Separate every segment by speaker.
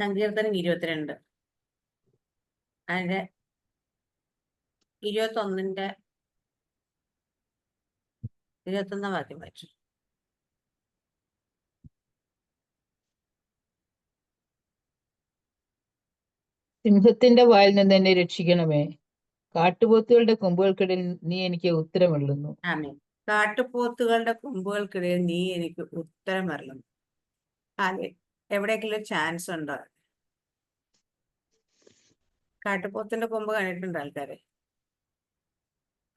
Speaker 1: സങ്കീർത്തനം ഇരുപത്തിരണ്ട്. അതിന്റെ ഇരുപത്തൊന്നിന്റെ ഇരുപത്തൊന്നാം വാക്യം വായിച്ചു.
Speaker 2: സിംഹത്തിന്റെ വായിൽ നിന്ന് എന്നെ രക്ഷിക്കണമേ. കാട്ടുപോത്തുകളുടെ കൊമ്പുകൾക്കിടയിൽ നീ എനിക്ക് ഉത്തരമള്ളുന്നു
Speaker 1: ആമേ കാട്ടുപോത്തുകളുടെ കൊമ്പുകൾക്കിടയിൽ നീ എനിക്ക് ഉത്തരം അതെ എവിടെയെങ്കിലും ചാൻസ് ഉണ്ടോ? കാട്ടുപോത്തിന്റെ കൊമ്പ് കണ്ടിട്ടുണ്ട് ആൾക്കാര്.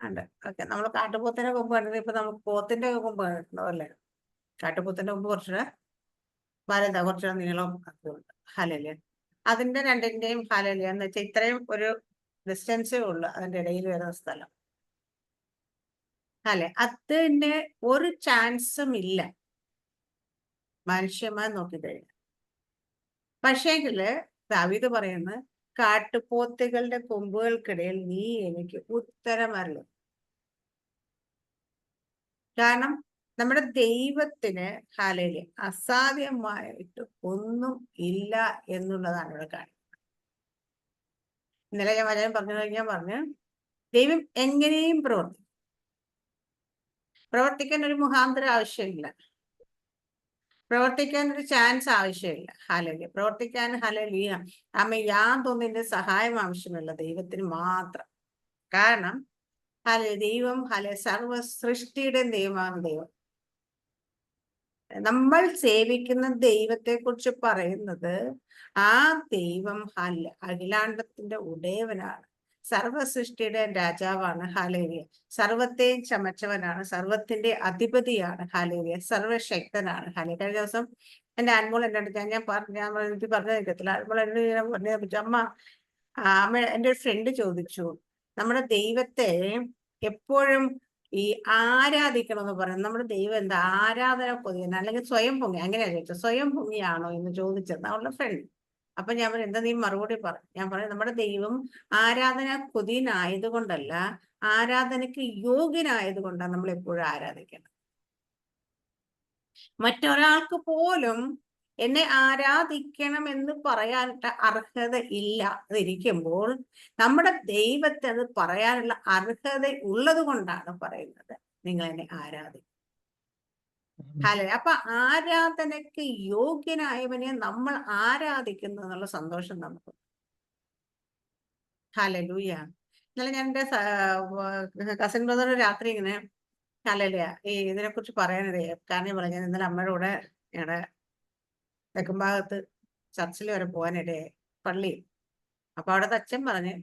Speaker 1: ഉണ്ട്. ഓക്കെ. നമ്മൾ കാട്ടുപോത്തിന്റെ കൊമ്പ് കണ്ടിട്ട് ഇപ്പൊ നമുക്ക് പോത്തിന്റെ കൊമ്പ് കണ്ടിട്ടുണ്ടോ അല്ലേ? കാട്ടുപോത്തിന്റെ കൊമ്പ് കുറച്ചുകൂടെ വലുതാ. കുറച്ചുകൂടെ നീളം ഉണ്ട് ഹലല് അതിന്റെ രണ്ടിന്റെയും ഹലല് എന്ന് വെച്ചാൽ ഇത്രയും ഒരു ഡിസ്റ്റൻസേ ഉള്ളു അതിന്റെ ഇടയിൽ വരുന്ന സ്ഥലം. അല്ലെ? അതിന് ഒരു ചാൻസും ഇല്ല. മനുഷ്യന്മാർ നോക്കിക്കഴിഞ്ഞാൽ പക്ഷേങ്കിൽ ദാവീദ് പറയുന്നത് കാട്ടുപോത്തുകളുടെ കൊമ്പുകൾക്കിടയിൽ നീ എനിക്ക് ഉത്തരമരളും കാരണം നമ്മുടെ ദൈവത്തിന് ഹാലയിൽ അസാധ്യമായിട്ട് ഒന്നും ഇല്ല എന്നുള്ളതാണ് ഇവിടെ കാര്യം ഇന്നലെ ഞാൻ വരാൻ പറഞ്ഞു കഴിഞ്ഞാൽ പറഞ്ഞു ദൈവം എങ്ങനെയും പ്രവർത്തിക്കും. പ്രവർത്തിക്കാൻ ഒരു മുഖാന്തരം ആവശ്യമില്ല. പ്രവർത്തിക്കാൻ ഒരു ചാൻസ് ആവശ്യമില്ല. ഹലലി പ്രവർത്തിക്കാൻ ഹലലിയ അമ്മ യാതൊന്നിന്റെ സഹായം ആവശ്യമില്ല ദൈവത്തിന് മാത്രം. കാരണം ഹല ദൈവം ഹല സർവ സൃഷ്ടിയുടെ ദൈവമാണ് ദൈവം. നമ്മൾ സേവിക്കുന്ന ദൈവത്തെ കുറിച്ച് പറയുന്നത് ആ ദൈവം ഹല അഖിലാണ്ടത്തിന്റെ ഉടയവനാണ്. സർവസൃഷ്ടിയുടെ രാജാവാണ് ഹാലേവിയ സർവത്തെയും ചമച്ചവനാണ്. സർവത്തിന്റെ അധിപതിയാണ് ഹാലേവിയ സർവശക്തനാണ് ഹാലേ കഴിഞ്ഞ ദിവസം എന്റെ അൻമോൾ എന്നോട് അടുത്ത് ഞാൻ പറഞ്ഞു ഞാൻ എനിക്ക് പറഞ്ഞു തരത്തില്ല അൻമോൾ എന്നെ ഞാൻ പറഞ്ഞു അമ്മ അമ്മ എന്റെ ഒരു ഫ്രണ്ട് ചോദിച്ചു നമ്മുടെ ദൈവത്തെ എപ്പോഴും ഈ ആരാധിക്കണം എന്ന് പറയുന്നത് നമ്മുടെ ദൈവം എന്താ? ആരാധന കൊതിയുന്ന അല്ലെങ്കിൽ സ്വയം പൊങ്ങി. അങ്ങനെയാ ചോദിച്ചത്. സ്വയം പൊങ്ങിയാണോ? എന്ന് ചോദിച്ചത്. അവളുടെ ഫ്രണ്ട് അപ്പൊ ഞാൻ പറഞ്ഞു എന്താ നീ മറുപടി പറഞ്ഞു ഞാൻ പറഞ്ഞു നമ്മുടെ ദൈവം ആരാധന കൊതിയനായതുകൊണ്ടല്ല ആരാധനയ്ക്ക് യോഗ്യനായതുകൊണ്ടാണ് നമ്മൾ എപ്പോഴും ആരാധിക്കുന്നത് മറ്റൊരാൾക്ക് പോലും എന്നെ ആരാധിക്കണം എന്ന് പറയാനുള്ള അർഹത ഇല്ല എന്നിരിക്കുമ്പോൾ നമ്മുടെ ദൈവത്തെ അത് പറയാനുള്ള അർഹത ഉള്ളത് കൊണ്ടാണ് പറയുന്നത് നിങ്ങൾ എന്നെ ആരാധിക്കും ഹലോ അപ്പൊ ആരാധനയ്ക്ക് യോഗ്യനായവനെ നമ്മൾ ആരാധിക്കുന്നു എന്നുള്ള സന്തോഷം നമുക്ക്. ഹലലൂയ ഇന്നലെ ഞാൻ എന്റെ കസിൻ ബ്രദർ രാത്രി ഇങ്ങനെ ഹലലയ ഈ ഇതിനെ കുറിച്ച് പറയാനിടയാ കാരണം പറഞ്ഞു ഇന്നലെ അമ്മയുടെ കൂടെ ഞങ്ങളുടെ തെക്കുംഭാഗത്ത് ചർച്ചിൽ വരെ പോകാനിടയായി പള്ളി. അപ്പൊ അവിടുത്തെ അച്ഛൻ പറഞ്ഞ്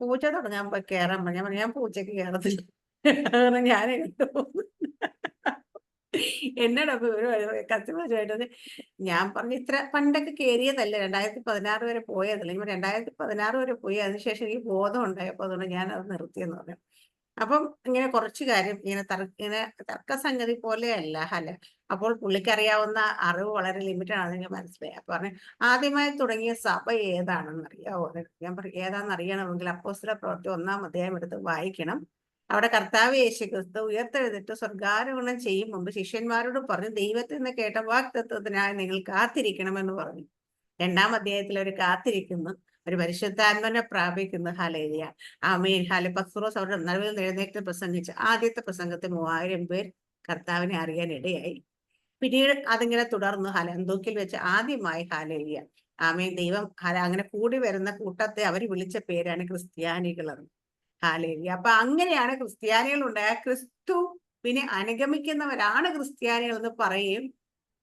Speaker 1: പൂച്ച തുടങ്ങാൻ കയറാൻ പറഞ്ഞു. ഞാൻ പറഞ്ഞു ഞാൻ പൂച്ചക്ക് കയറത്തില്ല. കാരണം ഞാൻ എന്നോട് ഒരു കസ്റ്റമേഴ്സുമായിട്ട് ഞാൻ പറഞ്ഞു ഇത്ര പണ്ടൊക്കെ കയറിയതല്ല രണ്ടായിരത്തി പതിനാറ് വരെ പോയതല്ല? ഇപ്പൊ രണ്ടായിരത്തി പതിനാറ് വരെ പോയി അതിനുശേഷം എനിക്ക് ബോധം ഉണ്ടായപ്പോൾ അതുകൊണ്ട് ഞാൻ അത് നിർത്തിയെന്ന് പറഞ്ഞു. അപ്പം ഇങ്ങനെ കുറച്ച് കാര്യം ഇങ്ങനെ തർക്ക ഇങ്ങനെ തർക്കസംഗതി പോലെയല്ല അല്ല? അപ്പോൾ പുള്ളിക്കറിയാവുന്ന അറിവ് വളരെ ലിമിറ്റഡ് ആണെന്ന് എനിക്ക് മനസ്സിലായി. അപ്പൊ പറഞ്ഞു ആദ്യമായി തുടങ്ങിയ സഭ ഏതാണെന്ന് അറിയാവോ ഞാൻ പറഞ്ഞു ഏതാണെന്ന് അറിയണമെങ്കിൽ അപ്പോസ്തല പ്രവൃത്തി ഒന്നാം അധ്യായം എടുത്ത് വായിക്കണം. അവിടെ കർത്താവ് യേശു ക്രിസ്തു ഉയർത്തെഴുതിട്ട് സ്വർഗാരോഹണം ചെയ്യും മുമ്പ് ശിഷ്യന്മാരോട് പറഞ്ഞു ദൈവത്തിൽ നിന്ന് കേട്ട വാക്തത്വത്തിനായി നിങ്ങൾ കാത്തിരിക്കണമെന്ന് പറഞ്ഞു. രണ്ടാം അധ്യായത്തിൽ അവർ കാത്തിരിക്കുന്നു ഒരു പരിശുദ്ധാത്മനെ പ്രാപിക്കുന്നു. ഹലേലിയ ആമീൻ. ഹാല പക്രോസ് അവരുടെ നിലവിൽ എഴുന്നേറ്റ് പ്രസംഗിച്ച് ആദ്യത്തെ പ്രസംഗത്തിൽ മൂവായിരം പേർ കർത്താവിനെ അറിയാൻ ഇടയായി. പിന്നീട് അതിങ്ങനെ തുടർന്നു. ഹലന്തൂക്കിൽ വെച്ച് ആദ്യമായി ഹാലേലിയ ആമീൻ. ദൈവം ഹല അങ്ങനെ കൂടി വരുന്ന കൂട്ടത്തെ അവർ വിളിച്ച പേരാണ് ക്രിസ്ത്യാനികൾ ഹാലേലിയ അപ്പൊ അങ്ങനെയാണ് ക്രിസ്ത്യാനികൾ ഉണ്ടായ ക്രിസ്തു പിന്നെ അനുഗമിക്കുന്നവരാണ് ക്രിസ്ത്യാനികൾ എന്ന് പറയും.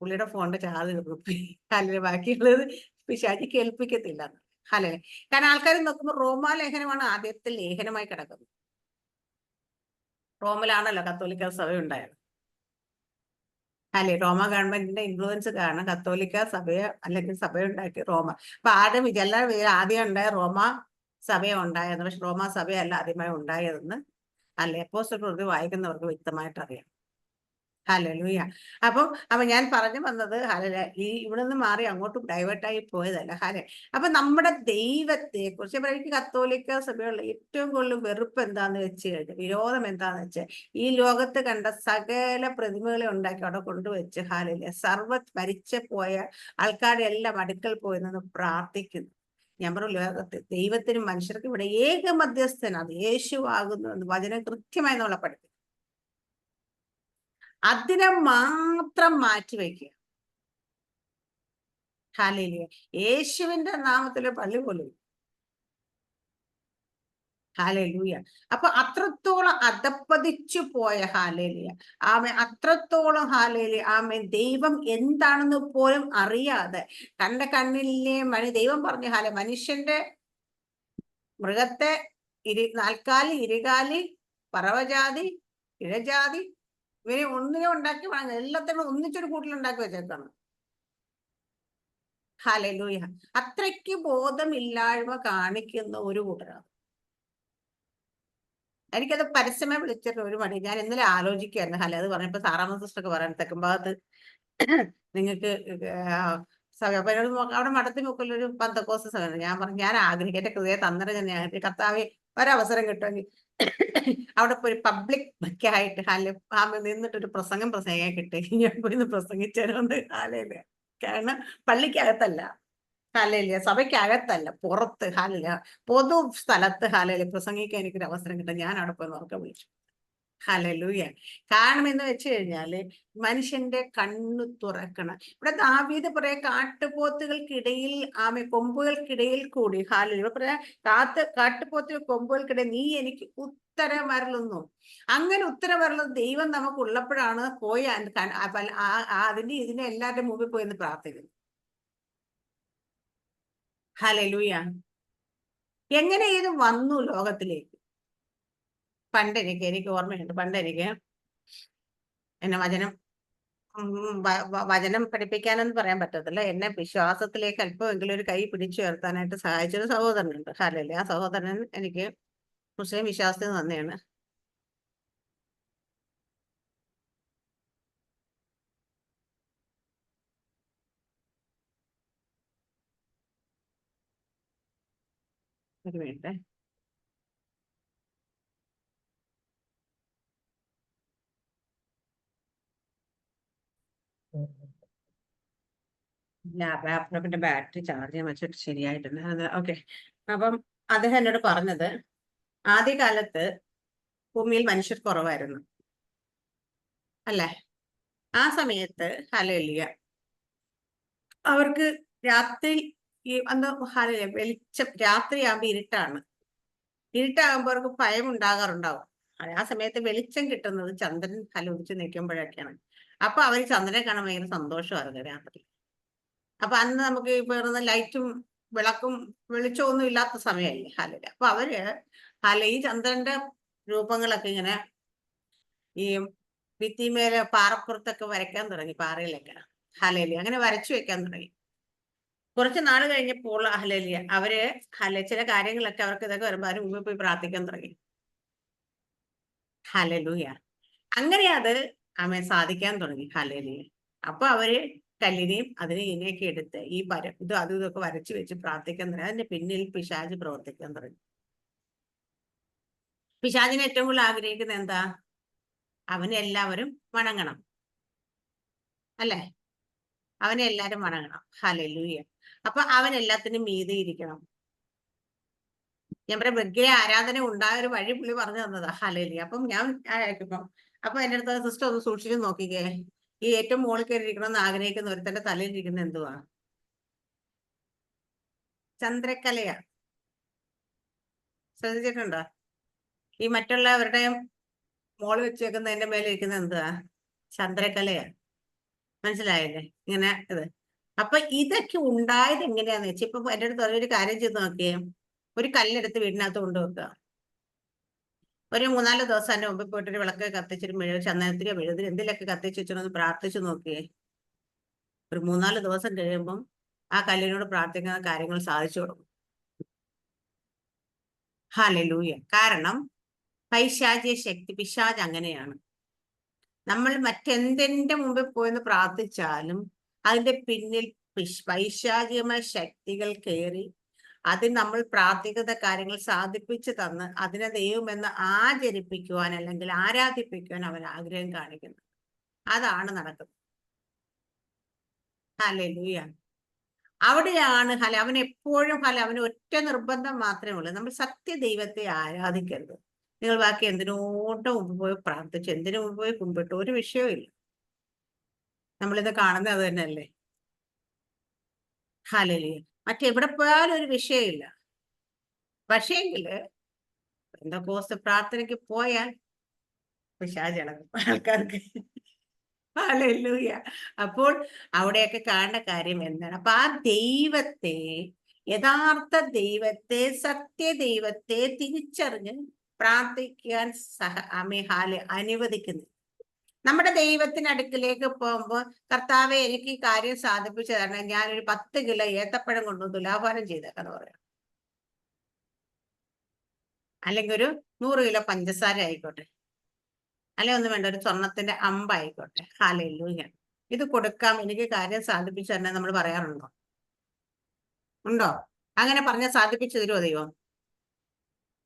Speaker 1: പുള്ളിയുടെ ഫോണിന്റെ ചാർജ് നിർത്തി അല്ലെങ്കിൽ ബാക്കിയുള്ളത് പിശാചി കേൾപ്പിക്കത്തില്ല. ഹലേ കാരണം ആൾക്കാർ നോക്കുമ്പോൾ റോമാ ലേഖനമാണ് ആദ്യത്തെ ലേഖനമായി കിടക്കുന്നത്. റോമിലാണല്ലോ കത്തോലിക്ക സഭ ഉണ്ടായത്. അല്ലെ? റോമ ഗവൺമെന്റിന്റെ ഇൻഫ്ലുവൻസ് കാരണം കത്തോലിക്ക സഭയെ അല്ലെങ്കിൽ സഭയുണ്ടാക്കി റോമ. അപ്പൊ ആദ്യം ഇതെല്ലാം ആദ്യം ഉണ്ടായ റോമ സഭ ഉണ്ടായെന്ന് പക്ഷെ റോമാ സഭയല്ല ആദ്യമായി ഉണ്ടായതെന്ന് അല്ലെ പ്രതി വായിക്കുന്നവർക്ക് വ്യക്തമായിട്ട് അറിയാം ഹല്ലേലൂയ. അപ്പം അപ്പൊ ഞാൻ പറഞ്ഞു വന്നത് ഹലല ഈ ഇവിടെ നിന്ന് മാറി അങ്ങോട്ടും ഡൈവേർട്ടായി പോയതല്ല. ഹല്ലെ അപ്പൊ നമ്മുടെ ദൈവത്തെ കുറിച്ച് എനിക്ക് കത്തോലിക്ക സഭയുള്ള ഏറ്റവും കൂടുതൽ വെറുപ്പ് എന്താന്ന് വെച്ച് കഴിഞ്ഞാൽ വിരോധം എന്താന്ന് വെച്ചാൽ ഈ ലോകത്ത് കണ്ട സകല പ്രതിമകളെ ഉണ്ടാക്കി അവിടെ കൊണ്ടുവച്ച് ഹാലില്ല സർവ മരിച്ചു പോയ ആൾക്കാരെല്ലാം അടുക്കൽ പോയി നിന്ന് പ്രാർത്ഥിക്കുന്നു. ഞാൻ പറഞ്ഞു ലോകത്ത് ദൈവത്തിനും മനുഷ്യർക്കും ഇവിടെ ഏക മധ്യസ്ഥനാണ് യേശു ആകുന്നു എന്ന് വചനം കൃത്യമായി നമ്മളെ പഠിപ്പിക്കും അതിനെ മാത്രം മാറ്റിവെക്കുക ഹാലേലിയ യേശുവിന്റെ നാമത്തിലെ പള്ളി പോലും ഹാലേലൂയ. അപ്പൊ അത്രത്തോളം അധപ്പതിച്ചു പോയ ഹാലേലിയ. ആമെ അത്രത്തോളം ഹാലേലിയ. ആമെ ദൈവം എന്താണെന്ന് പോലും അറിയാതെ തന്റെ കണ്ണിലെ മണി ദൈവം പറഞ്ഞു ഹാലെ മനുഷ്യന്റെ മൃഗത്തെ ഇരു നാൽക്കാലി ഇരുകാലി പറവജാതി ഇഴജാതി ഇവരെ ഒന്നിനെ ഉണ്ടാക്കി വാങ്ങുക എല്ലാത്തിനും ഒന്നിച്ചൊരു കൂട്ടിലുണ്ടാക്കി വെച്ചേക്കാണ്. ഹാലലൂയ. അത്രയ്ക്ക് ബോധമില്ലായ്മ കാണിക്കുന്ന ഒരു കൂട്ടരാണ്. എനിക്കത് പരസ്യമായി വിളിച്ചിട്ട് ഒരു മടി. ഞാൻ ഇന്നലെ ആലോചിക്കായിരുന്നു ഹല അത് പറഞ്ഞപ്പോ സാറാമ സിസ്റ്റർ ഒക്കെ പറയാൻ തെക്കും ഭാഗത്ത് നിങ്ങൾക്ക് സഭയോട് അവിടെ മഠത്തിൽ മുക്കിൽ ഒരു പന്തക്കോസ് സഭയാണ് ഞാൻ പറഞ്ഞു ഞാൻ ആഗ്രഹിക്കും എന്റെ ഹൃദയ തന്നര ഞാൻ കർത്താവെ ഒരവസരം കിട്ടുമെങ്കിൽ അവിടെ പോയി പബ്ലിക് ആയിട്ട് ഹാൽ ഹാമിൽ നിന്നിട്ട് ഒരു പ്രസംഗം പ്രസംഗിക്കാൻ കിട്ടി. ഞാൻ പോയി പ്രസംഗിച്ചു പ്രസംഗിച്ചേരുണ്ട് ഹാലയില്ല കാരണം പള്ളിക്കകത്തല്ല. ഹാലയില്ല സഭയ്ക്കകത്തല്ല പുറത്ത് ഹാലില്ല പൊതു സ്ഥലത്ത് ഹാലയിൽ പ്രസംഗിക്കാൻ എനിക്കൊരു അവസരം കിട്ടും ഞാൻ അവിടെ പോയി നോക്കാൻ വിളിച്ചു. ഹലലൂയ. കാരണം എന്ന് വെച്ച് കഴിഞ്ഞാൽ മനുഷ്യന്റെ കണ്ണു തുറക്കണം. ഇവിടെ ദാവീദ് പറയാ കാട്ടുപോത്തുകൾക്കിടയിൽ ആമെ കൊമ്പുകൾക്കിടയിൽ കൂടി ഹാലു ഇവിടെ പറയാ കാത്ത് കാട്ടുപോത്തുകൾ കൊമ്പുകൾക്കിടയിൽ നീ എനിക്ക് ഉത്തരം അങ്ങനെ ഉത്തരം ദൈവം നമുക്ക് ഉള്ളപ്പോഴാണ് പോയി അതിന്റെ ഇതിനെ എല്ലാവരുടെ മുമ്പിൽ പോയി എന്ന് പ്രാർത്ഥിക്കുന്നു. ഹലലൂയ എങ്ങനെ ഇത് വന്നു ലോകത്തിലേക്ക്? പണ്ട് എനിക്ക് ഓർമ്മയുണ്ട് പണ്ട് എനിക്ക് എന്നെ വചനം വചനം പഠിപ്പിക്കാനൊന്നും പറയാൻ പറ്റത്തില്ല. എന്നെ വിശ്വാസത്തിലേക്ക് അല്പമെങ്കിലും ഒരു കൈ പിടിച്ചു ഉയർത്താനായിട്ട് സഹായിച്ചൊരു സഹോദരനുണ്ട്. ഹലല്ലേ ആ സഹോദരൻ എനിക്ക് മുസ്ലിം വിശ്വാസത്തിൽ തന്നെയാണ് ഒരു വേണ്ടേ? ലാപ്ടോപ്പിന്റെ ബാറ്ററി ചാർജ് ചെയ്യാൻ വെച്ചിട്ട് ശരിയായിട്ടുണ്ട് ഓക്കെ. അപ്പം അദ്ദേഹം എന്നോട് പറഞ്ഞത് ആദ്യകാലത്ത് ഭൂമിയിൽ മനുഷ്യർ കുറവായിരുന്നു. അല്ലേ? ആ സമയത്ത് ഹലോ അവർക്ക് രാത്രി ഈ അന്ന് ഹലലിയ വെളിച്ചം രാത്രിയാകുമ്പോ ഇരുട്ടാണ്. ഇരുട്ടാകുമ്പോൾ അവർക്ക് ഭയം ഉണ്ടാകാറുണ്ടാവും ആ സമയത്ത് വെളിച്ചം കിട്ടുന്നത് ചന്ദ്രൻ ഹലുദിച്ച് നിൽക്കുമ്പോഴൊക്കെയാണ്. അപ്പൊ അവർ ചന്ദ്രനെ കാണാൻ ഭയങ്കര സന്തോഷമായിരുന്നു രാത്രി. അപ്പൊ അന്ന് നമുക്ക് പറയുന്ന ലൈറ്റും വിളക്കും വെളിച്ചമൊന്നും ഇല്ലാത്ത സമയമല്ലേ ഹാലയിൽ അപ്പൊ അവർ ഹാല ഈ ചന്ദ്രന്റെ രൂപങ്ങളൊക്കെ ഇങ്ങനെ ഈ ഭിത്തിമേലെ പാറപ്പുറത്തൊക്കെ വരയ്ക്കാൻ തുടങ്ങി പാറയിലൊക്കെ. ഹലയിൽ അങ്ങനെ വരച്ചു വെക്കാൻ തുടങ്ങി. കുറച്ച് നാൾ കഴിഞ്ഞപ്പോൾ അഹലലിയ അവർ ഹല ചില കാര്യങ്ങളൊക്കെ അവർക്ക് ഇതൊക്കെ വരുമ്പോ അവർ മുമ്പിൽ പോയി പ്രാർത്ഥിക്കാൻ തുടങ്ങി. ഹലലൂയ അങ്ങനെ അത് അമ്മ സാധിക്കാൻ തുടങ്ങി ഹലലിയ അപ്പൊ അവർ കല്ലിനെയും അതിനെ ഇതിനെയൊക്കെ എടുത്ത് ഈ വര ഇത് അതും ഇതൊക്കെ വരച്ചു വെച്ച് പ്രാർത്ഥിക്കാൻ തുടങ്ങി. അതിന്റെ പിന്നിൽ പിശാജ് പ്രവർത്തിക്കാൻ തുടങ്ങി. പിശാജിനെ ഏറ്റവും കൂടുതൽ ആഗ്രഹിക്കുന്നത് എന്താ? അവനെ എല്ലാവരും വണങ്ങണം. അല്ലേ? അവനെ എല്ലാരും വണങ്ങണം. ഹലലൂയ അപ്പൊ അവൻ എല്ലാത്തിനും മീതി ഇരിക്കണം. ഞാൻ പറയാം വിഗ്രഹ ആരാധന ഉണ്ടായ ഒരു വഴി പുള്ളി പറഞ്ഞു തന്നതാ. ഹലേലി അപ്പം ഞാൻ അയക്കുമ്പം അപ്പൊ എന്റെ അടുത്ത് സിസ്റ്റർ ഒന്ന് സൂക്ഷിച്ചു നോക്കിക്കേ. ഈ ഏറ്റവും മുകളിൽ കയറിയിരിക്കണം എന്ന് ആഗ്രഹിക്കുന്ന ഒരുത്തന്റെ തലയിലിരിക്കുന്ന എന്തുവാ? ചന്ദ്രക്കലയാ. ശ്രദ്ധിച്ചിട്ടുണ്ടോ? ഈ മറ്റുള്ളവരുടെ മോൾ വെച്ചേക്കുന്നതിന്റെ മേലെ ഇരിക്കുന്ന എന്തുവാ? ചന്ദ്രക്കലയാ. മനസ്സിലായില്ലേ? ഇങ്ങനെ ഇത്. അപ്പൊ ഇതൊക്കെ ഉണ്ടായത് എങ്ങനെയാന്ന് വെച്ചാൽ ഇപ്പൊ എന്റെ അടുത്ത് ഒരു കാര്യം ചെയ്ത് നോക്കിയേ. ഒരു കല്ലെടുത്ത് വീടിനകത്ത് കൊണ്ടുവെക്കുക ഒരു മൂന്നാൽ ദിവസം അതിന്റെ മുമ്പിൽ പോയിട്ട് ഒരു വിളക്ക് കത്തിച്ചിട്ട് മെഴുക ചന്ദനത്തിലോ മെഴുതിരി എന്തിലൊക്കെ കത്തിച്ച് വെച്ചിട്ടൊന്ന് പ്രാർത്ഥിച്ചു നോക്കിയേ. ഒരു മൂന്നാൽ ദിവസം കഴിയുമ്പം ആ കല്ലിനോട് പ്രാർത്ഥിക്കുന്ന കാര്യങ്ങൾ സാധിച്ചു കൊടുക്കും ഹാലലൂയ കാരണം പൈശാചിയ ശക്തി പിശാജ് അങ്ങനെയാണ്. നമ്മൾ മറ്റെന്തിന്റെ മുമ്പിൽ പോയെന്ന് പ്രാർത്ഥിച്ചാലും അതിന്റെ പിന്നിൽ പിശ്- പൈശാചികമായ ശക്തികൾ കയറി അതിന് നമ്മൾ പ്രാർത്ഥിക്കുന്ന കാര്യങ്ങൾ സാധിപ്പിച്ചു തന്ന് അതിനെ ദൈവമെന്ന് ആചരിപ്പിക്കുവാൻ അല്ലെങ്കിൽ ആരാധിപ്പിക്കുവാൻ അവൻ ആഗ്രഹം കാണിക്കുന്നു. അതാണ് നടക്കുന്നത്. ഹലൂയ അവിടെയാണ് ഹല അവൻ എപ്പോഴും ഹല അവന് ഒറ്റ നിർബന്ധം മാത്രമേ ഉള്ളൂ. നമ്മൾ സത്യ ദൈവത്തെ ആരാധിക്കരുത്. നിങ്ങൾ ബാക്കി എന്തിനോട്ടും മുമ്പ് പോയി പ്രാർത്ഥിച്ചു എന്തിനു മുമ്പ് പോയി കുമ്പിട്ടു ഒരു വിഷയവും ഇല്ല. നമ്മളിത് കാണുന്നത് അത് തന്നെയല്ലേ? ഹാലലിയ. മറ്റെവിടെ പോയാലും ഒരു വിഷയമില്ല. പക്ഷേങ്കിൽ കോസ് പ്രാർത്ഥനയ്ക്ക് പോയാൽ പിശാചിളകും ആൾക്കാർക്ക്. ഹാലൂയ അപ്പോൾ അവിടെയൊക്കെ കാണേണ്ട കാര്യം എന്താണ്? അപ്പൊ ആ ദൈവത്തെ യഥാർത്ഥ ദൈവത്തെ സത്യ ദൈവത്തെ തിരിച്ചറിഞ്ഞ് പ്രാർത്ഥിക്കാൻ സഹ അമി ഹാൽ അനുവദിക്കുന്നു നമ്മുടെ ദൈവത്തിനടുക്കിലേക്ക് പോകുമ്പോൾ കർത്താവെ എനിക്ക് ഈ കാര്യം സാധിപ്പിച്ചു തരണം. ഞാനൊരു പത്ത് കിലോ ഏത്തപ്പഴം കൊണ്ടു തുലാഭാരം ചെയ്തേക്കാന്ന് പറയാം. അല്ലെങ്കിൽ ഒരു നൂറ് കിലോ പഞ്ചസാര ആയിക്കോട്ടെ. അല്ലെ ഒന്നും വേണ്ട ഒരു സ്വർണത്തിന്റെ അമ്പായിക്കോട്ടെ ഹാലൂയ ഇത് കൊടുക്കാം എനിക്ക് കാര്യം സാധിപ്പിച്ചു തരണം നമ്മൾ പറയാറുണ്ടോ? ഉണ്ടോ? അങ്ങനെ പറഞ്ഞ സാധിപ്പിച്ചു തരുമോ ദൈവം?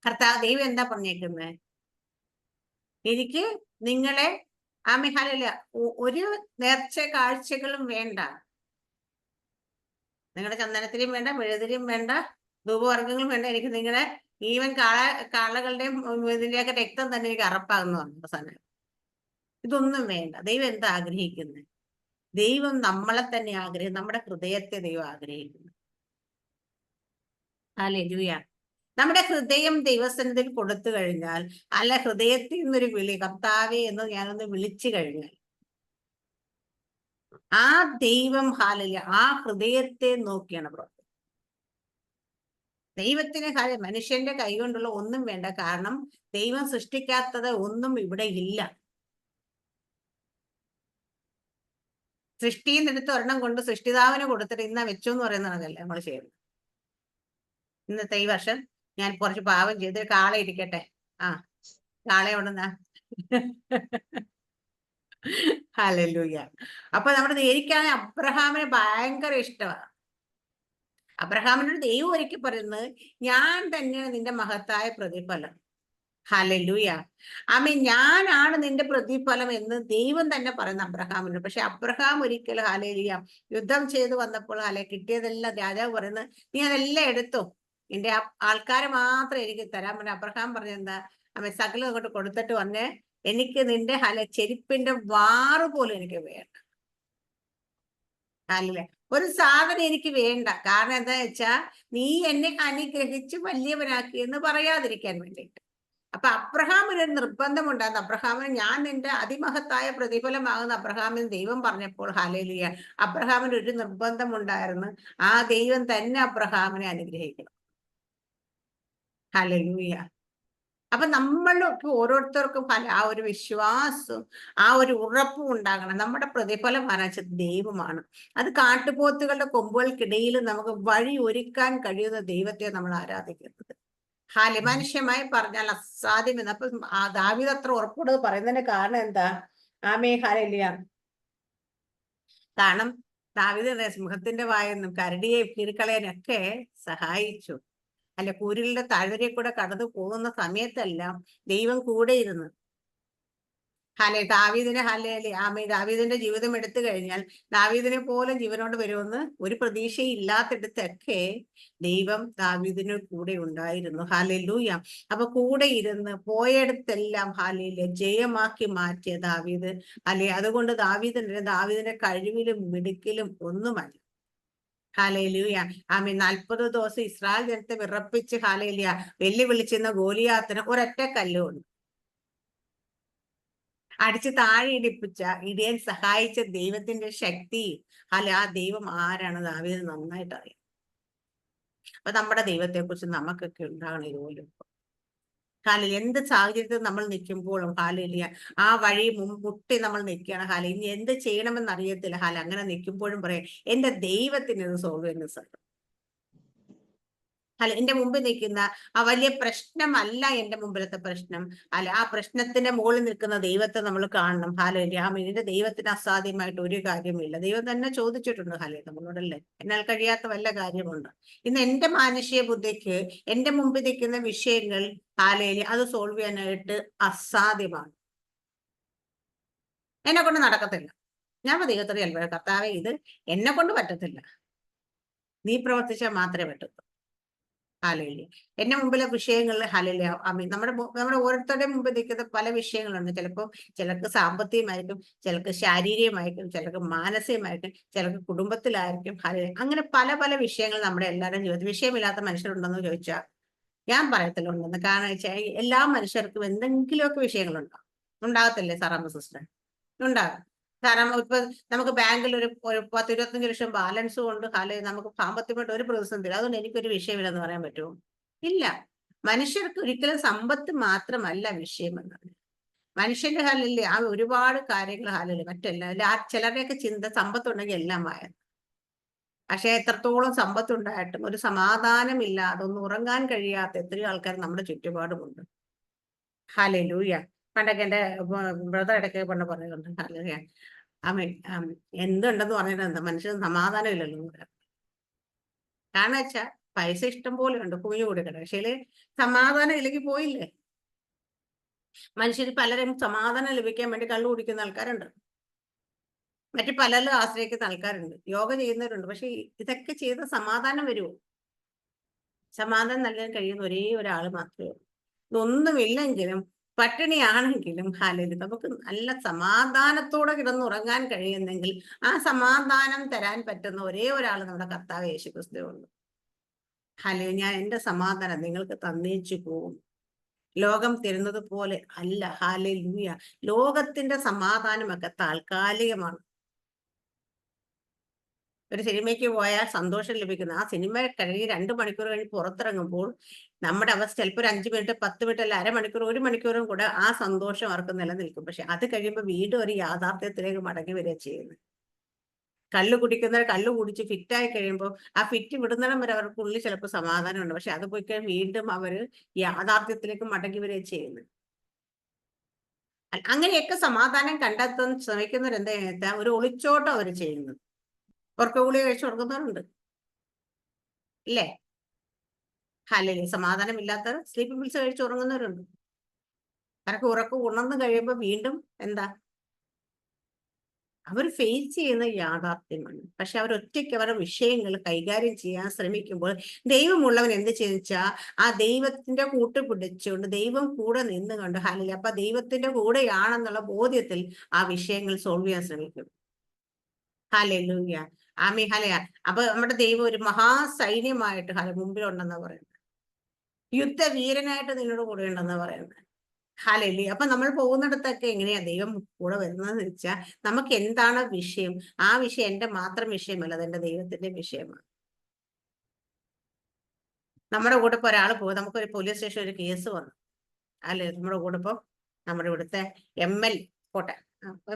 Speaker 1: കർത്താവ് ദൈവം എന്താ പറഞ്ഞേക്കുന്നത് എനിക്ക് നിങ്ങളെ ആമിഹാലല്ല ഒരു നേർച്ച കാഴ്ചകളും വേണ്ട. നിങ്ങളുടെ ചന്ദനത്തിനും വേണ്ട മെഴുതിരിയും വേണ്ട ധൂപവർഗങ്ങളും വേണ്ട. എനിക്ക് നിങ്ങളുടെ ഈവൻ കാള കാളകളുടെയും ഇതിന്റെയൊക്കെ രക്തം തന്നെ എനിക്ക് അറപ്പാകുന്നു പറഞ്ഞു അവസാനം. ഇതൊന്നും വേണ്ട. ദൈവം എന്താ ആഗ്രഹിക്കുന്നത് ദൈവം നമ്മളെ തന്നെ ആഗ്രഹിക്കും നമ്മുടെ ഹൃദയത്തെ ദൈവം ആഗ്രഹിക്കുന്നു. ഹാലൂയ നമ്മുടെ ഹൃദയം ദൈവസന്നിധിയിൽ കൊടുത്തു കഴിഞ്ഞാൽ അല്ല ഹൃദയത്തിൽ നിന്നൊരു വിളി കർത്താവെ എന്ന് ഞാനൊന്ന് വിളിച്ചു കഴിഞ്ഞാൽ ആ ദൈവം ഹാലില്ല ആ ഹൃദയത്തെ നോക്കിയാണ് പ്രവർത്തിക്കുന്നത്. ദൈവത്തിന് ഹാല മനുഷ്യന്റെ കൈകൊണ്ടുള്ള ഒന്നും വേണ്ട കാരണം ദൈവം സൃഷ്ടിക്കാത്തത് ഒന്നും ഇവിടെ ഇല്ല. സൃഷ്ടിയിൽ നിന്നെടുത്ത് ഒരെണ്ണം കൊണ്ട് സൃഷ്ടിതാവിന് കൊടുത്തിട്ട് ഇന്ന വെച്ചു എന്ന് പറയുന്നതല്ലേ നമ്മൾ ചെയ്യുന്നത്. ഇന്നത്തെ ഈ വർഷം ഞാൻ കുറച്ച് പാവം ചെയ്ത് കാള ഇരിക്കട്ടെ. ആ കാള ഉണ്ടെന്നാ ഹലൂയ അപ്പൊ നമ്മുടെ നേരിക്കാണ് അബ്രഹാമിന് ഭയങ്കര ഇഷ്ടമാണ് അബ്രഹാമിനോട് ദൈവം ഒരുക്കി പറയുന്നത് ഞാൻ തന്നെയാണ് നിന്റെ മഹത്തായ പ്രതിഫലം. ഹലലൂയ ആമേ ഞാനാണ് നിന്റെ പ്രതിഫലം എന്ന് ദൈവം തന്നെ പറയുന്ന അബ്രഹാമിനോട്. പക്ഷെ അബ്രഹാം ഒരിക്കലും ഹലലിയ യുദ്ധം ചെയ്തു വന്നപ്പോൾ ഹല കിട്ടിയതെല്ലാം രാജാവ് പറയുന്നത് നീ അതെല്ലാം എടുത്തോ? നിന്റെ ആൾക്കാരെ മാത്രം എനിക്ക് തരാൻ പറ്റും. അബ്രഹാം പറഞ്ഞെന്താ അമ്മ സകലം അങ്ങോട്ട് കൊടുത്തിട്ട് വന്നേ. എനിക്ക് നിന്റെ ഹല ചെരുപ്പിന്റെ വാറ് പോലും എനിക്ക് വേണ്ട. അല്ലേ? ഒരു സാധനം എനിക്ക് വേണ്ട. കാരണം എന്താ വെച്ചാ നീ എന്നെ അനുഗ്രഹിച്ച് വലിയവനാക്കി എന്ന് പറയാതിരിക്കാൻ വേണ്ടിയിട്ട്. അപ്പൊ അബ്രഹാമിന് ഒരു നിർബന്ധമുണ്ടായിരുന്നു. അബ്രഹാമിന് ഞാൻ നിന്റെ അതിമഹത്തായ പ്രതിഫലമാകുന്ന അബ്രഹാമിന് ദൈവം പറഞ്ഞപ്പോൾ ഹലേലിയ അബ്രഹാമിന് ഒരു നിർബന്ധമുണ്ടായിരുന്നു. ആ ദൈവം തന്നെ അബ്രഹാമിനെ അനുഗ്രഹിക്കണം. ഹലലൂയ അപ്പൊ നമ്മൾക്ക് ഓരോരുത്തർക്കും ഫല ആ ഒരു വിശ്വാസവും ആ ഒരു ഉറപ്പും ഉണ്ടാകണം. നമ്മുടെ പ്രതിഫലം വരച്ചത് ദൈവമാണ്. അത് കാട്ടുപോത്തുകളുടെ കൊമ്പുകൾക്കിടയിൽ നമുക്ക് വഴി ഒരുക്കാൻ കഴിയുന്ന ദൈവത്തെ നമ്മൾ ആരാധിക്കുന്നത്. ഹാലി മനുഷ്യമായി പറഞ്ഞാൽ അസാധ്യമെന്ന്. അപ്പൊ ആ ദാവിദ് അത്ര ഉറപ്പോട് പറയുന്നതിന്റെ കാരണം എന്താ? ആമേ ഹാലില്ല കാരണം ദാവിദ് സിംഹത്തിന്റെ വായെന്നും കരടിയെ കീറിക്കളയാനൊക്കെ സഹായിച്ചു. അല്ല കൂരികളുടെ താഴ്വരയിൽ കൂടെ കടന്നു പോകുന്ന സമയത്തെല്ലാം ദൈവം കൂടെ ഇരുന്ന്. ഹലെ ദാവീദിനെ ഹലേലി ആമേ ദാവീദിന്റെ ജീവിതം എടുത്തു കഴിഞ്ഞാൽ ദാവീദിനെ പോലെ ജീവനോട് വരുമെന്ന് ഒരു പ്രതീക്ഷയില്ലാത്തിടത്തൊക്കെ ദൈവം ദാവീദിന് കൂടെ ഉണ്ടായിരുന്നു. ഹാലലൂയ അപ്പൊ കൂടെ ഇരുന്ന് പോയടത്തെല്ലാം ഹാലയിൽ ജയമാക്കി മാറ്റിയ ദാവീദ്. അല്ലെ അതുകൊണ്ട് ദാവീദിന്റെ ദാവീദിന്റെ കഴിവിലും മിടുക്കിലും ഒന്നുമല്ല. ഹാലയിലൂയ ആമി നാൽപ്പത് ദിവസം ഇസ്രായേൽ ജനത്തെ വിറപ്പിച്ച് ഹാലയിലിയ വെല്ലുവിളിച്ചിരുന്ന ഗോലിയാത്തിന് ഒരൊറ്റ കല്ലുകൊണ്ട് അടിച്ച് താഴെ ഇടിപ്പിച്ച ഇടിയൻ സഹായിച്ച ദൈവത്തിന്റെ ശക്തി. അല്ല ആ ദൈവം ആരാണ്? ദാവീദ് നന്നായിട്ട് അറിയാം. അപ്പൊ നമ്മുടെ ദൈവത്തെ കുറിച്ച് നമുക്കൊക്കെ ഉണ്ടാകണം ഇതുപോലും ഹാലിൽ എന്ത് സാഹചര്യത്തിൽ നമ്മൾ നിൽക്കുമ്പോഴും ഹാലില്ല ആ വഴി മുട്ടി നമ്മൾ നിൽക്കുകയാണ് ഹാല. ഇനി എന്ത് ചെയ്യണമെന്ന് അറിയത്തില്ല ഹാല. അങ്ങനെ നിൽക്കുമ്പോഴും പറയാം എന്റെ ദൈവത്തിന് ഇത് സോൾവ് ചെയ്യുന്ന സ്ഥലം. അല്ല എന്റെ മുമ്പിൽ നിൽക്കുന്ന ആ വലിയ പ്രശ്നമല്ല എന്റെ മുമ്പിലത്തെ പ്രശ്നം. അല്ല ആ പ്രശ്നത്തിന്റെ മുകളിൽ നിൽക്കുന്ന ദൈവത്തെ നമ്മൾ കാണണം. ഹാലോ ഇതിന്റെ ദൈവത്തിന് അസാധ്യമായിട്ട് ഒരു കാര്യമില്ല ദൈവം തന്നെ ചോദിച്ചിട്ടുണ്ട് ഹാലോ നമ്മളോടല്ലേ? എന്നാൽ കഴിയാത്ത വല്ല കാര്യമുണ്ട്. ഇന്ന് എന്റെ മാനുഷിക ബുദ്ധിക്ക് എന്റെ മുമ്പിൽ നിൽക്കുന്ന വിഷയങ്ങൾ ഹാലയിൽ അത് സോൾവ് ചെയ്യാനായിട്ട് അസാധ്യമാണ്. എന്നെ കൊണ്ട് നടക്കത്തില്ല. ഞാൻ ദൈവത്തോട് അല്ല കർത്താവെ ഇത് എന്നെ കൊണ്ട് പറ്റത്തില്ല. നീ പ്രവർത്തിച്ചാൽ മാത്രമേ പറ്റൂ ഹാലയിൽ എന്റെ മുമ്പിലെ വിഷയങ്ങൾ ഹാലയിൽ അമീൻ നമ്മുടെ നമ്മുടെ ഓരോരുത്തരുടെ മുമ്പ് നിൽക്കുന്ന പല വിഷയങ്ങളുണ്ട്. ചിലപ്പോൾ ചിലർക്ക് സാമ്പത്തികമായിരിക്കും ചിലർക്ക് ശാരീരികമായിരിക്കും ചിലർക്ക് മാനസികമായിരിക്കും ചിലർക്ക് കുടുംബത്തിലായിരിക്കും ഹാലയിൽ അങ്ങനെ പല പല വിഷയങ്ങൾ നമ്മുടെ എല്ലാവരുടെയും ജീവിതത്തിൽ. വിഷയമില്ലാത്ത മനുഷ്യരുണ്ടെന്ന് ചോദിച്ചാൽ ഞാൻ പറയത്തില്ല ഉണ്ടെന്ന് കാരണം വെച്ചാൽ എല്ലാ മനുഷ്യർക്കും എന്തെങ്കിലുമൊക്കെ വിഷയങ്ങളുണ്ടാവും ഉണ്ടാകത്തില്ലേ സാറാമ്മ സിസ്റ്റർ? ഉണ്ടാകും. കാരണം ഇപ്പൊ നമുക്ക് ബാങ്കിൽ ഒരു പത്ത് ഇരുപത്തഞ്ച് ലക്ഷം ബാലൻസ് കൊണ്ട് അല്ലെങ്കിൽ നമുക്ക് സാമ്പത്തികമായിട്ട് ഒരു പ്രതിസന്ധി. അതുകൊണ്ട് എനിക്കൊരു വിഷയമില്ലെന്ന് പറയാൻ പറ്റുമോ? ഇല്ല. മനുഷ്യർക്ക് ഒരിക്കലും സമ്പത്ത് മാത്രമല്ല വിഷയം എന്നാണ് മനുഷ്യന്റെ ഹാലില്ലേ ആ ഒരുപാട് കാര്യങ്ങൾ ഹാലില്ലേ മറ്റെല്ലാം ആ ചിലരുടെയൊക്കെ ചിന്ത സമ്പത്തുണ്ടെങ്കിൽ എല്ലാം ആയ. പക്ഷെ എത്രത്തോളം സമ്പത്തുണ്ടായിട്ടും ഒരു സമാധാനമില്ലാതെ ഒന്ന് ഉറങ്ങാൻ കഴിയാത്ത എത്രയോ ആൾക്കാർ നമ്മുടെ ചുറ്റുപാടുമുണ്ട്. ഹാലേ ലൂയ പണ്ടൊക്കെ എന്റെ ബ്രദർ ഇടയ്ക്ക് പണ്ട് പറയുന്നുണ്ട് ഹാലേ ആമേ എന്തുണ്ടെന്ന് പറഞ്ഞിട്ട് എന്താ? മനുഷ്യന് സമാധാനം ഇല്ലല്ലോ കാരണം വെച്ചാ പൈസ ഇഷ്ടം പോലെ ഉണ്ട് കുഞ്ഞു കൊടുക്കട്ടെ പക്ഷേ സമാധാനം ഇല്ലെങ്കിൽ പോയില്ലേ? മനുഷ്യർ പലരും സമാധാനം ലഭിക്കാൻ വേണ്ടി കള്ളു കുടിക്കുന്ന ആൾക്കാരുണ്ട്. മറ്റു പലരും ആശ്രയിക്കുന്ന ആൾക്കാരുണ്ട്. യോഗ ചെയ്യുന്നവരുണ്ട്. പക്ഷെ ഇതൊക്കെ ചെയ്ത സമാധാനം വരുമോ സമാധാനം നൽകാൻ കഴിയുന്ന ഒരേ ഒരാൾ മാത്രമേ ഉള്ളൂ. ഇതൊന്നുമില്ലെങ്കിലും പട്ടിണിയാണെങ്കിലും ഹാലയിൽ നമുക്ക് നല്ല സമാധാനത്തോടെ കിടന്നുറങ്ങാൻ കഴിയുന്നെങ്കിൽ ആ സമാധാനം തരാൻ പറ്റുന്ന ഒരേ ഒരാൾ നമ്മുടെ കർത്താവ് യേശു ക്രിസ്തുവുണ്ട് ഹാലേ ഞാൻ എന്റെ സമാധാനം നിങ്ങൾക്ക് തന്നേച്ചു പോകും ലോകം തരുന്നത് പോലെ അല്ല. ഹാലേ ലൂയ ലോകത്തിന്റെ സമാധാനമൊക്കെ താൽക്കാലികമാണ്. ഒരു സിനിമയ്ക്ക് പോയാൽ സന്തോഷം ലഭിക്കുന്നത് ആ സിനിമ കഴിഞ്ഞ് രണ്ട് മണിക്കൂർ കഴിഞ്ഞ് പുറത്തിറങ്ങുമ്പോൾ നമ്മുടെ അവസ്ഥ ചിലപ്പോൾ ഒരു അഞ്ച് മിനിറ്റ് പത്ത് മിനിറ്റ് അല്ല അരമണിക്കൂർ ഒരു മണിക്കൂറും കൂടെ ആ സന്തോഷം അവർക്ക് നിലനിൽക്കും. പക്ഷെ അത് കഴിയുമ്പോൾ വീണ്ടും ഒരു യാഥാർത്ഥ്യത്തിലേക്ക് മടങ്ങി വരിക ചെയ്യുന്നത് കല്ല് കുടിക്കുന്നവർ കല്ല് കുടിച്ച് ഫിറ്റായി കഴിയുമ്പോൾ ആ ഫിറ്റ് വിടുന്നിടം വരെ അവർക്ക് ഉള്ളിൽ ചിലപ്പോൾ സമാധാനമുണ്ട്. പക്ഷെ അത് പോയി കഴിഞ്ഞാൽ വീണ്ടും അവർ യാഥാർത്ഥ്യത്തിലേക്ക് മടങ്ങി വരിക ചെയ്യുന്നത് അങ്ങനെയൊക്കെ സമാധാനം കണ്ടെത്താൻ ശ്രമിക്കുന്നവരെന്താ ഒരു ഒളിച്ചോട്ടം അവർ ചെയ്യുന്നത് ഉറക്ക ഗുളിക കഴിച്ച് ഉറങ്ങുന്നവരുണ്ട്. ഇല്ലേ? ഹല്ലേലൂയ സമാധാനമില്ലാത്തവർ സ്ലീപ്പിംഗ് പിൽസ് കഴിച്ച് ഉറങ്ങുന്നവരുണ്ട്. അവർക്ക് ഉറക്കം ഉണർന്നു കഴിയുമ്പോൾ വീണ്ടും എന്താ? അവർ ഫേസ് ചെയ്യുന്ന യാഥാർത്ഥ്യമാണ്. പക്ഷെ അവർ ഒറ്റയ്ക്ക് അവരുടെ വിഷയങ്ങൾ കൈകാര്യം ചെയ്യാൻ ശ്രമിക്കുമ്പോൾ ദൈവമുള്ളവൻ എന്ത് ചോദിച്ചാൽ ആ ദൈവത്തിന്റെ കൂട്ട് പിടിച്ചുകൊണ്ട് ദൈവം കൂടെ നിന്നുകൊണ്ട് ഹാലില്ല അപ്പൊ ദൈവത്തിന്റെ കൂടെയാണെന്നുള്ള ബോധ്യത്തിൽ ആ വിഷയങ്ങൾ സോൾവ് ചെയ്യാൻ ശ്രമിക്കും. ഹല്ലേലൂയ ആമി മേഘാലയ. അപ്പൊ നമ്മുടെ ദൈവം ഒരു മഹാസൈന്യമായിട്ട് ഹല മുമ്പിലുണ്ടെന്നാ പറയുന്നത്. യുദ്ധവീരനായിട്ട് നിന്നോട് കൂടെ ഉണ്ടെന്നാ പറയുന്നത്. ഹലല്ലേ അപ്പൊ നമ്മൾ പോകുന്നിടത്തൊക്കെ എങ്ങനെയാ ദൈവം കൂടെ വരുന്നതെന്ന് വെച്ചാൽ നമുക്ക് എന്താണ് വിഷയം? ആ വിഷയം എന്റെ മാത്രം വിഷയമല്ല അത് എന്റെ ദൈവത്തിന്റെ വിഷയമാണ്. നമ്മുടെ കൂടെ ഇപ്പൊ ഒരാൾ പോകും നമുക്കൊരു പോലീസ് സ്റ്റേഷൻ ഒരു കേസ് വന്നു. അല്ലെ? നമ്മുടെ കൂടെ ഇപ്പൊ നമ്മുടെ ഇവിടുത്തെ എം എൽ കോട്ടെ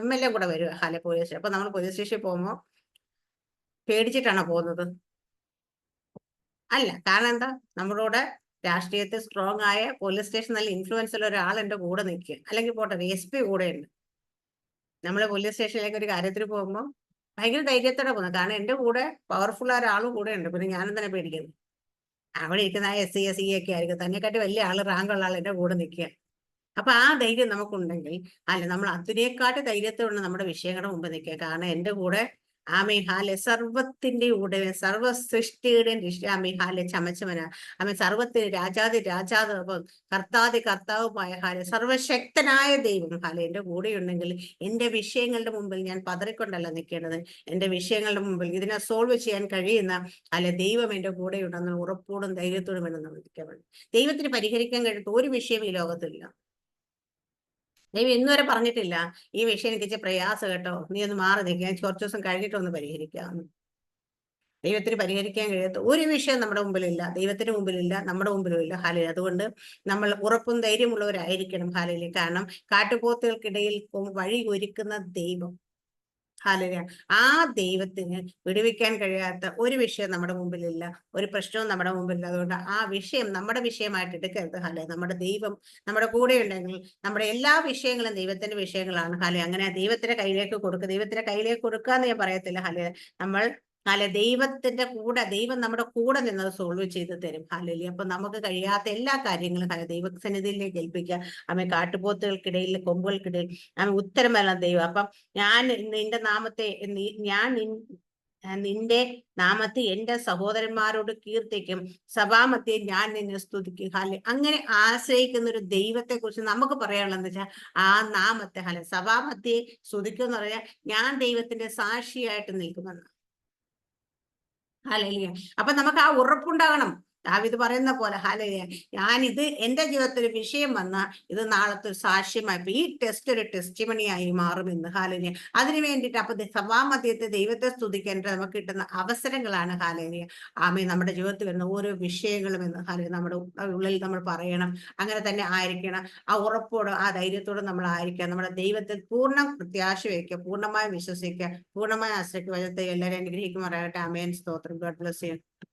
Speaker 1: എം എൽ എ കൂടെ വരും ഹാലെ പോലീസ് സ്റ്റേഷൻ അപ്പൊ നമ്മൾ പോലീസ് സ്റ്റേഷനിൽ പോകുമ്പോൾ പേടിച്ചിട്ടാണോ പോകുന്നത്? അല്ല കാരണം എന്താ? നമ്മുടെ കൂടെ രാഷ്ട്രീയത്തിൽ സ്ട്രോങ് ആയ പോലീസ് സ്റ്റേഷൻ നല്ല ഇൻഫ്ലുവൻസ് ഉള്ള ഒരാൾ എന്റെ കൂടെ നിൽക്കുക. അല്ലെങ്കിൽ പോട്ടെ എസ് പി കൂടെ ഉണ്ട്. നമ്മൾ പോലീസ് സ്റ്റേഷനിലേക്ക് ഒരു കാര്യത്തിന് പോകുമ്പോൾ ഭയങ്കര ധൈര്യത്തോടെ പോകുന്നത്. കാരണം എന്റെ കൂടെ പവർഫുൾ ആയ ഒരാളും കൂടെ ഉണ്ട്. പിന്നെ ഞാനും തന്നെ പേടിക്കുന്നു. അവിടെ ഇരിക്കുന്ന ആ എസ് സി എസ് ഇ ഒക്കെ ആയിരിക്കും. തന്നെക്കാട്ടി വലിയ ആൾ റാങ്കുള്ള ആൾ എന്റെ കൂടെ നിൽക്കുക. അപ്പൊ ആ ധൈര്യം നമുക്കുണ്ടെങ്കിൽ അല്ല നമ്മൾ അതിനേക്കാട്ടി ധൈര്യത്തോടെ നമ്മുടെ വിഷയങ്ങളുടെ മുമ്പ് നിൽക്കുക. കാരണം എന്റെ കൂടെ ആമേ ഹാലെ സർവത്തിന്റെ ഉടനെ സർവ സൃഷ്ടിയുടെയും ഋഷി ആമേ ഹാലെ ചമച്ചവന. ആമേ സർവത്തിന് രാജാതി രാജാതവും കർത്താതി കർത്താവുമായ ഹാലെ സർവശക്തനായ ദൈവം ഹാലെ. എന്റെ കൂടെയുണ്ടെങ്കിൽ എന്റെ വിഷയങ്ങളുടെ മുമ്പിൽ ഞാൻ പതറിക്കൊണ്ടല്ല നിൽക്കേണ്ടത്. എന്റെ വിഷയങ്ങളുടെ മുമ്പിൽ ഇതിനെ സോൾവ് ചെയ്യാൻ കഴിയുന്ന അല്ലെ ദൈവം എന്റെ കൂടെയുണ്ടെന്ന് ഉറപ്പോടും ധൈര്യത്തോടും എന്ന് നമ്മൾ ദൈവത്തിന് പരിഹരിക്കാൻ കഴിയുന്ന ഒരു വിഷയം ഈ ലോകത്തില്ല ദൈവം ഇന്നുവരെ പറഞ്ഞിട്ടില്ല ഈ വിഷയം എനിക്ക് പ്രയാസം കേട്ടോ. നീ ഒന്ന് മാറി നിൽക്കുക കുറച്ച് ദിവസം കഴിഞ്ഞിട്ടൊന്ന് പരിഹരിക്കാമെന്ന് ദൈവത്തിന് പരിഹരിക്കാൻ കഴിയാത്ത ഒരു വിഷയം നമ്മുടെ മുമ്പിലില്ല. ദൈവത്തിന് മുമ്പിലില്ല നമ്മുടെ മുമ്പിലും ഇല്ല ഹാലയിൽ അതുകൊണ്ട് നമ്മൾ ഉറപ്പും ധൈര്യമുള്ളവരായിരിക്കണം. ഹാലയിൽ കാരണം കാട്ടുപോത്തുകൾക്കിടയിൽ വഴി ഒരുക്കുന്ന ദൈവം. ഹാലലിയ. ആ ദൈവത്തിന് വിടുവിക്കാൻ കഴിയാത്ത ഒരു വിഷയം നമ്മുടെ മുമ്പിലില്ല. ഒരു പ്രശ്നവും നമ്മുടെ മുമ്പിലില്ല. അതുകൊണ്ട് ആ വിഷയം നമ്മുടെ വിഷയമായിട്ട് എടുക്കരുത് ഹാലെ നമ്മുടെ ദൈവം നമ്മുടെ കൂടെ ഉണ്ടെങ്കിൽ നമ്മുടെ എല്ലാ വിഷയങ്ങളും ദൈവത്തിന്റെ വിഷയങ്ങളാണ് ഹാലെ അങ്ങനെ ദൈവത്തിന്റെ കയ്യിലേക്ക് കൊടുക്കുക ദൈവത്തിന്റെ കയ്യിലേക്ക് കൊടുക്കുക എന്ന് ഞാൻ പറയത്തില്ല ഹാലെ നമ്മൾ ഹാലെ ദൈവത്തിന്റെ കൂടെ ദൈവം നമ്മുടെ കൂടെ നിന്നത് സോൾവ് ചെയ്ത് തരും. ഹാലലി അപ്പൊ നമുക്ക് കഴിയാത്ത എല്ലാ കാര്യങ്ങളും ഹല ദൈവസന്നിധിയിലേക്ക് ഏൽപ്പിക്കുക. അമ്മ കാട്ടുപോത്തുകൾക്കിടയിൽ കൊമ്പുകൾക്കിടയിൽ അമ്മ ഉത്തരം വരണം ദൈവം. അപ്പം ഞാൻ നിന്റെ നാമത്തെ ഞാൻ നിന്റെ നാമത്തെ എന്റെ സഹോദരന്മാരോട് കീർത്തിക്കും. സഭാമത്തെ ഞാൻ നിന്നെ സ്തുതിക്കും. ഹാലെ അങ്ങനെ ആശ്രയിക്കുന്ന ഒരു ദൈവത്തെ കുറിച്ച് നമുക്ക് പറയാനുള്ളത് വെച്ചാൽ ആ നാമത്തെ ഹാലെ സഭാമത്തെ സ്തുതിക്കും എന്ന് പറഞ്ഞാൽ ഞാൻ ദൈവത്തിന്റെ സാക്ഷിയായിട്ട് നിൽക്കുമെന്ന് ഹാലലിയ അപ്പൊ നമുക്ക് ആ ഉറപ്പുണ്ടാകണം. ദാവിദ് പറയുന്ന പോലെ ഹാലയ ഞാൻ ഇത് എന്റെ ജീവിതത്തിൽ ഒരു വിഷയം വന്ന ഇത് നാളത്തെ ഒരു സാക്ഷ്യമായി ഈ ടെസ്റ്റ് ഒരു ടെസ്റ്റിമണിയായി മാറുമെന്ന് ഹാലനിയ അതിനു വേണ്ടിയിട്ട് അപ്പൊ സഭാമധ്യത്തെ ദൈവത്തെ സ്തുതിക്കേണ്ട നമുക്ക് കിട്ടുന്ന അവസരങ്ങളാണ് ഹാലനിയ ആമേ നമ്മുടെ ജീവിതത്തിൽ വരുന്ന ഓരോ വിഷയങ്ങളും എന്ന് ഹാലലിയ നമ്മുടെ ഉള്ളിൽ നമ്മൾ പറയണം. അങ്ങനെ തന്നെ ആയിരിക്കണം. ആ ഉറപ്പോടെ ആ ധൈര്യത്തോടെ നമ്മൾ ആയിരിക്കണം നമ്മുടെ ദൈവത്തിൽ പൂർണ പ്രത്യാശ വയ്ക്കുക പൂർണമായും വിശ്വസിക്കുക പൂർണമായി ആശ്രയിക്കുക. എല്ലാവരും അനുഗ്രഹിക്കുമാറാകട്ടെ. അമേൻ സ്തോത്രം. God bless you.